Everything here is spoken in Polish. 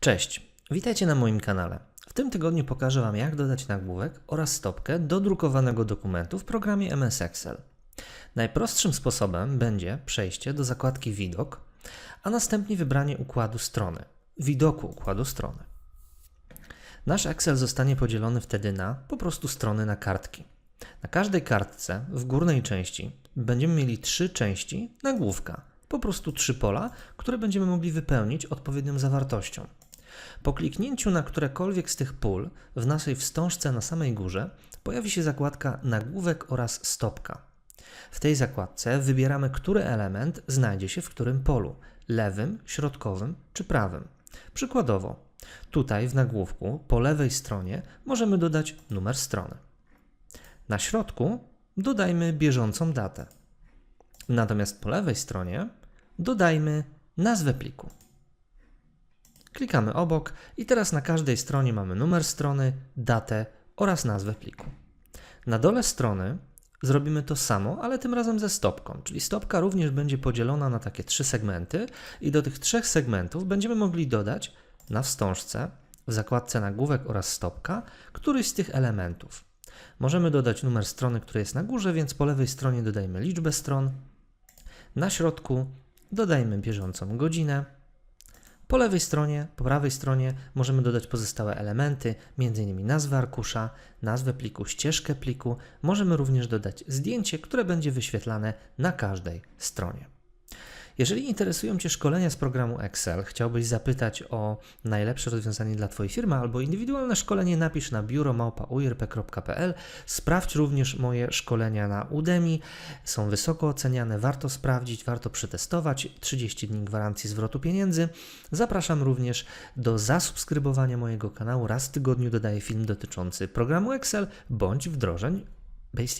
Cześć, witajcie na moim kanale. W tym tygodniu pokażę Wam, jak dodać nagłówek oraz stopkę do drukowanego dokumentu w programie MS Excel. Najprostszym sposobem będzie przejście do zakładki Widok, a następnie wybranie układu strony, widoku układu strony. Nasz Excel zostanie podzielony wtedy na po prostu strony na kartki. Na każdej kartce w górnej części będziemy mieli trzy części nagłówka, po prostu trzy pola, które będziemy mogli wypełnić odpowiednią zawartością. Po kliknięciu na którekolwiek z tych pól w naszej wstążce na samej górze pojawi się zakładka Nagłówek oraz Stopka. W tej zakładce wybieramy, który element znajdzie się w którym polu lewym, środkowym czy prawym. Przykładowo, tutaj w nagłówku po lewej stronie możemy dodać numer strony. Na środku dodajmy bieżącą datę. Natomiast po lewej stronie dodajmy nazwę pliku. Klikamy obok i teraz na każdej stronie mamy numer strony, datę oraz nazwę pliku. Na dole strony zrobimy to samo, ale tym razem ze stopką, czyli stopka również będzie podzielona na takie trzy segmenty i do tych trzech segmentów będziemy mogli dodać na wstążce w zakładce nagłówek oraz stopka któryś z tych elementów. Możemy dodać numer strony, który jest na górze, więc po lewej stronie dodajmy liczbę stron, na środku dodajmy bieżącą godzinę, po lewej stronie, po prawej stronie możemy dodać pozostałe elementy, m.in. nazwę arkusza, nazwę pliku, ścieżkę pliku. Możemy również dodać zdjęcie, które będzie wyświetlane na każdej stronie. Jeżeli interesują Cię szkolenia z programu Excel, chciałbyś zapytać o najlepsze rozwiązanie dla Twojej firmy albo indywidualne szkolenie, napisz na biuromałpa.uirp.pl. Sprawdź również moje szkolenia na Udemy. Są wysoko oceniane, warto sprawdzić, warto przetestować. 30 dni gwarancji zwrotu pieniędzy. Zapraszam również do zasubskrybowania mojego kanału. Raz w tygodniu dodaję film dotyczący programu Excel bądź wdrożeń Basic.